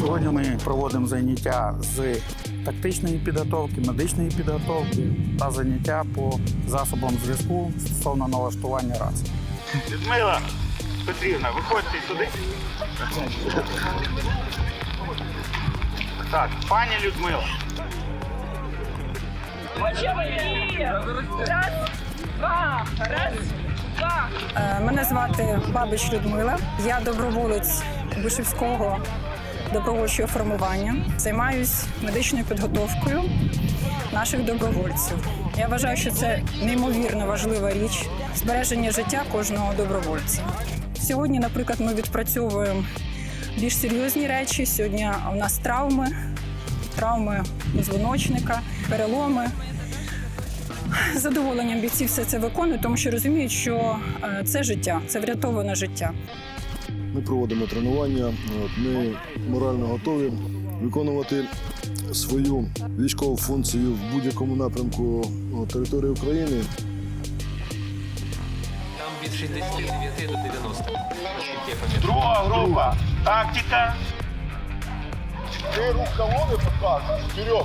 Сьогодні ми проводимо заняття з тактичної підготовки, медичної підготовки та заняття по засобам зв'язку стосовно налаштування рації. Людмила Петрівна, виходьте сюди. Так, пані Людмила. Раз, два, раз, два. Е, Мене звати Бабич Людмила. Я доброволець Вишивського добровольчого формування. Займаюсь медичною підготовкою наших добровольців. Я вважаю, що це неймовірно важлива річ збереження життя кожного добровольця. Сьогодні, наприклад, ми відпрацьовуємо більш серйозні речі. Сьогодні у нас травми, травми позвоночника, переломи. З задоволенням бійці все це виконують, тому що розуміють, що е, це життя, це врятоване життя. Ми проводимо тренування. Ми морально готові виконувати свою військову функцію в будь-якому напрямку території України. Там від 69 до 90. Наскільки. Друга група. Тактика. Ти рух колони показуєш, вперед!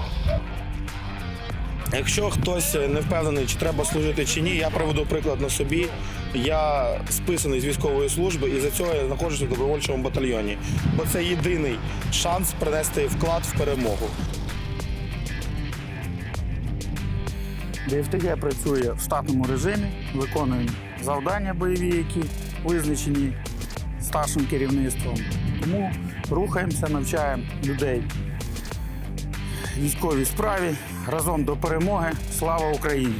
Якщо хтось не впевнений, чи треба служити чи ні, я приведу приклад на собі. Я списаний з військової служби і за цього я знаходжуся в добровольчому батальйоні. Бо це єдиний шанс принести вклад в перемогу. ДФТГ працює в штатному режимі, виконуємо завдання бойові, які визначені старшим керівництвом. Тому рухаємося, навчаємо людей військовій справі разом до перемоги. Слава Україні!